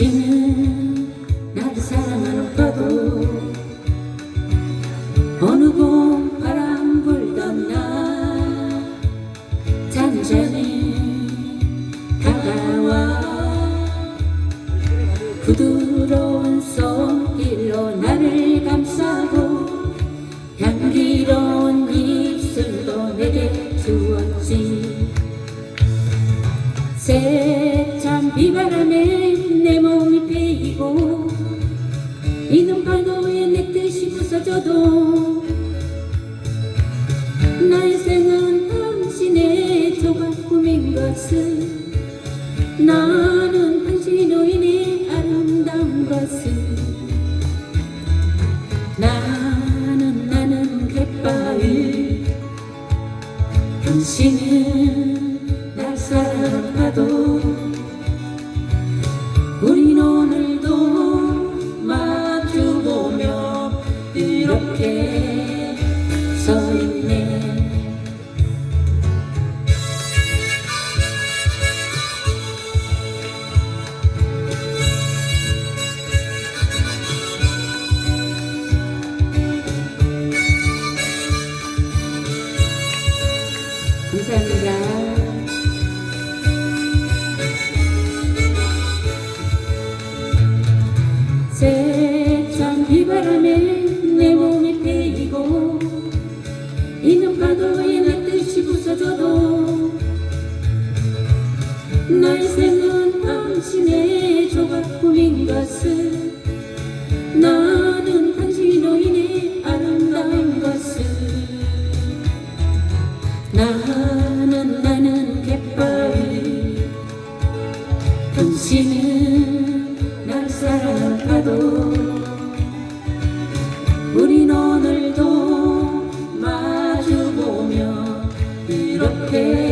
당신은 나를 사랑하는가도 어느 봄 바람 불던 날 잔잔히 다가와 부드러운 손길로 나를 감싸고 향기로운 입술도 내게 주었지. 세찬 비바람에 이는 파도에 내 뜻이 부서져도 나의 생은 당신의 조각 꿈인 것을 나는 당신으로 인해 아름다운 것을 나는 나는 갯바위 당신은 날 사랑하도 감사합니다. 세 나의 생은 당신의 조각 꿈인 것을 나는 당신으로 인해 아름다운 것을 나는 나는 갯바위 당신은 날 사랑하도 우린 오늘도 마주보며 이렇게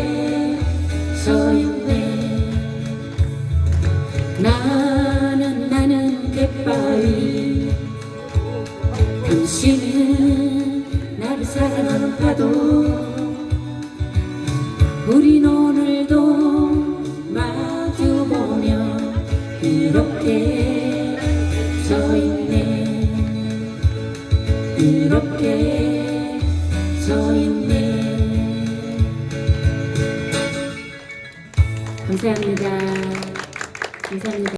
당신은 나를 사랑하는 파도. 우린 오늘도 마주보며 이렇게 서 있네. 이렇게 서 있네. 감사합니다. 감사합니다